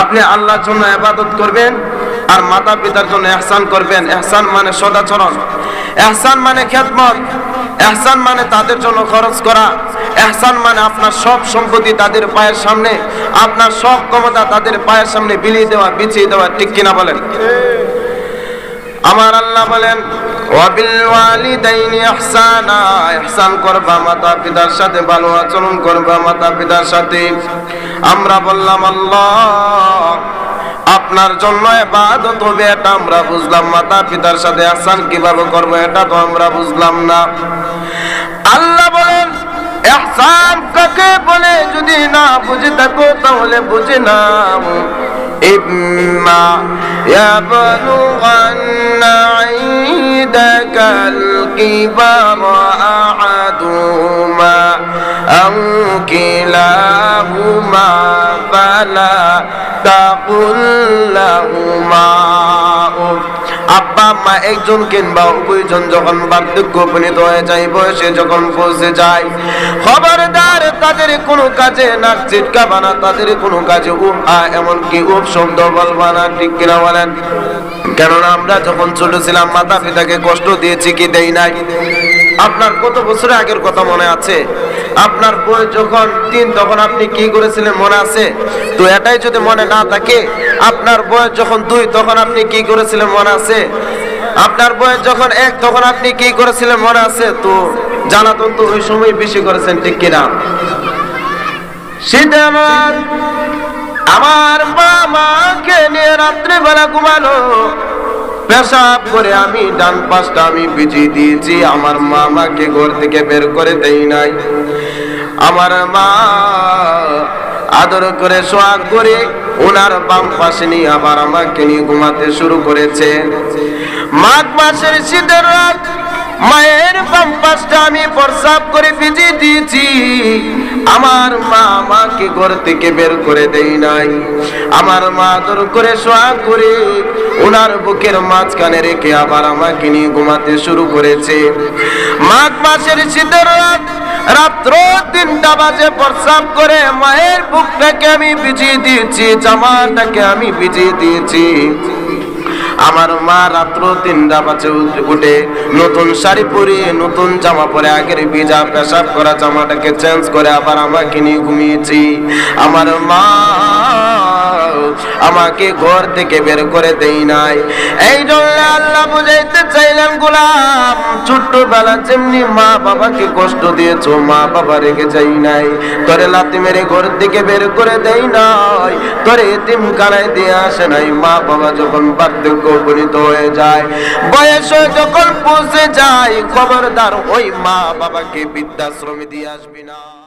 আপনি আল্লাহর জন্য ইবাদত করবেন আর মাতা পিতার জন্য এহসান করবেন। এহসান মানে সদাচরণ। এহসান মানে খেদমত। এহসান মানে তাদের জন্য খরচ করা। এহসান মানে আপনার সব সম্পত্তি তাদের পায়ের সামনে। আপনার সব ক্ষমতা তাদের পায়ের সামনে বিলিয়ে দেওয়া, বিছিয়ে দেওয়া, ঠিক কিনা বলেন? আমার আল্লাহ বলেন মাতা পিতার সাথে আচরণ করবা মাতা পিতার আমরা বললাম, আল্লাহ আপনার জন্য ইবাদত হবে এটা আমরা বুঝলাম মাতা পিতার সাথে ইহসান কিভাবে করব এটা তো আমরা বুঝলাম না আল্লাহ বলেন ইহসান কাকে বলে যদি না বুঝে থাকো তাহলে বুঝে নাও إما يبلغن عندك الكبر أحدهما أو كلاهما فلا ফাকুল আব্বা, আম্মা একজন কিংবা উভয়জন যখন বার্ধক্য উপনীত হয়ে যায়, বয়সে যখন পৌঁছে যায়, খবরদার তাদের কোনো কাজে নাক চিটকাবা না, তাদের কোনো কাজে উপ আ, এমনকি উপ শব্দ বলবা না, ঠিক কিনা বলেন? কেননা আমরা যখন ছোট ছিলাম মাতা পিতাকে কষ্ট দিয়েছি কি দেই নাই? আপনার কত বছর আগের কথা মনে আছে? আপনার বই যখন তিন, তখন আপনি কি করেছিলেন মনে আছে? তো এটাই যদি মনে না থাকে, আপনার বয়স যখন দুই, তখন আপনি কি করেছিলেন মনে আছে? আপনার বয়স যখন এক, তখন আপনি কি করেছিলেন মনে আছে? তো জানাতন তো ওই সময় বেশি করেছেন, ঠিক কিনা? আমার আমার মা মাকে নিয়ে রাত্রিবেলা ঘুমানো পেশাব করে আমি ডান পাশটা আমি বিছিয়ে দিয়েছি। আমার মা আমাকে ঘর থেকে বের করে দেই নাই। আমার মা আদর করে সোয়াগ করে ওনার বাম পাশে নিয়ে আবার আমাকে নিয়ে ঘুমাতে শুরু করেছে। মাঘ মাসের শীতের রাত, মায়ের বাম পাশটা আমি প্রসাব করে ভিজিয়ে দিয়েছি। আমার মা আমাকে ঘর থেকে বের করে দেই নাই। আমার মা আদর করে সোয়া করে ওনার বুকের মাঝখানে রেখে আবার আমাকে নিয়ে ঘুমাতে শুরু করেছে। মাঘ মাসের শীতের রাত, রাত্র তিনটা বাজে প্রসাব করে মায়ের আমি দিয়েছি, জামাটাকে আমি দিয়েছি। আমার মা রাত্র তিনটা বাজে উঠে নতুন শাড়ি পরিয়ে নতুন জামা পরে, আগের ভিজা পেশাব করা জামাটাকে চেঞ্জ করে আবার আমাকে নিয়ে ঘুমিয়েছি। আমার মা আমাকে ঘর থেকে বের করে দেই নাই। এই জন্য আল্লাহ বুঝাইতে চাইলেন, গোলাম, ছোট্টবেলা যেমনি মা বাবাকে কষ্ট দিয়েছ, মা বাবা রেখে যাই নাই। তোরে লাতি মেরে ঘর থেকে বের করে দেই নাই। তোরে এতিম কানায় দিয়ে আসে নাই। মা বাবা যখন বার্ধক্য উপনীত হয়ে যায়, বয়স যখন পৌঁছে যায়, খবরদার ওই মা বাবাকে বৃদ্ধাশ্রমে দিয়ে আসবি না।